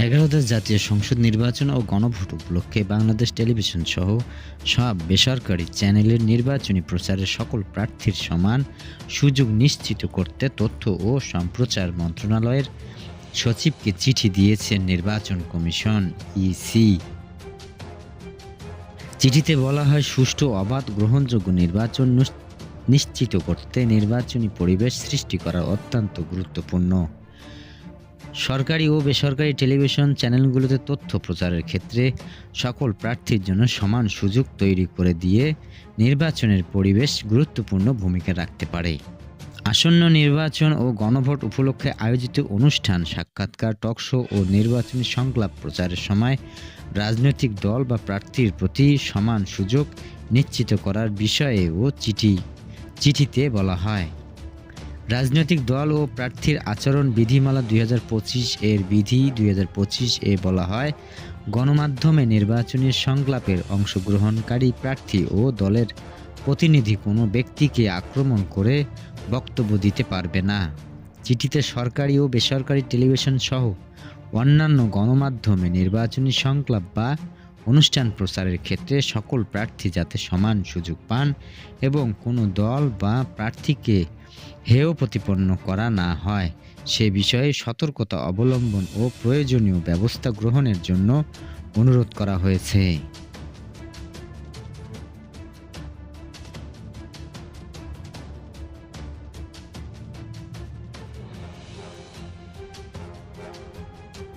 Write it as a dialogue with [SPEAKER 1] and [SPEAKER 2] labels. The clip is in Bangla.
[SPEAKER 1] ত্রয়োদশ জাতীয় সংসদ নির্বাচন ও গণভোট উপলক্ষে বাংলাদেশ টেলিভিশন সহ সব বেসরকারি চ্যানেলের নির্বাচনী প্রচারের সকল প্রার্থীর সমান সুযোগ নিশ্চিত করতে তথ্য ও সম্প্রচার মন্ত্রণালয়ের সচিবকে চিঠি দিয়েছে নির্বাচন কমিশন ইসি চিঠিতে বলা হয়, সুষ্ঠু অবাধ গ্রহণযোগ্য নির্বাচন নিশ্চিত করতে নির্বাচনী পরিবেশ সৃষ্টি করা অত্যন্ত গুরুত্বপূর্ণ। সরকারি ও বেসরকারি টেলিভিশন চ্যানেলগুলোতে তথ্য প্রচারের ক্ষেত্রে সকল প্রার্থীর জন্য সমান সুযোগ তৈরি করে দিয়ে নির্বাচনের পরিবেশ গুরুত্বপূর্ণ ভূমিকা রাখতে পারে। আসন্ন নির্বাচন ও গণভোট উপলক্ষে আয়োজিত অনুষ্ঠান, সাক্ষাৎকার টকশো ও নির্বাচনী সংলাপ প্রচারের সময় রাজনৈতিক দল বা প্রার্থীর প্রতি সমান সুযোগ নিশ্চিত করার বিষয়েও চিঠি, চিঠিতে বলা হয়। রাজনৈতিক দল ও প্রার্থীর আচরণ বিধিমালা দুই হাজার পঁচিশ এর বিধি দুই হাজার পঁচিশ এ বলা হয়, গণমাধ্যমে নির্বাচনী সংলাপের অংশগ্রহণকারী প্রার্থী ও দলের প্রতিনিধি কোনো ব্যক্তিকে আক্রমণ করে বক্তব্য দিতে পারবে না। চিঠিতে সরকারি ও বেসরকারি টেলিভিশন সহ অন্যান্য গণমাধ্যমে নির্বাচনী সংলাপ বা অনুষ্ঠান প্রচারের ক্ষেত্রে সকল প্রার্থী যাতে সমান সুযোগ পান এবং কোনো দল বা প্রার্থীকে হেয় প্রতিপন্ন করা না হয়। সে বিষয়ে সতর্কতা অবলম্বন ও প্রয়োজনীয় ব্যবস্থা গ্রহণের জন্য অনুরোধ করা হয়েছে।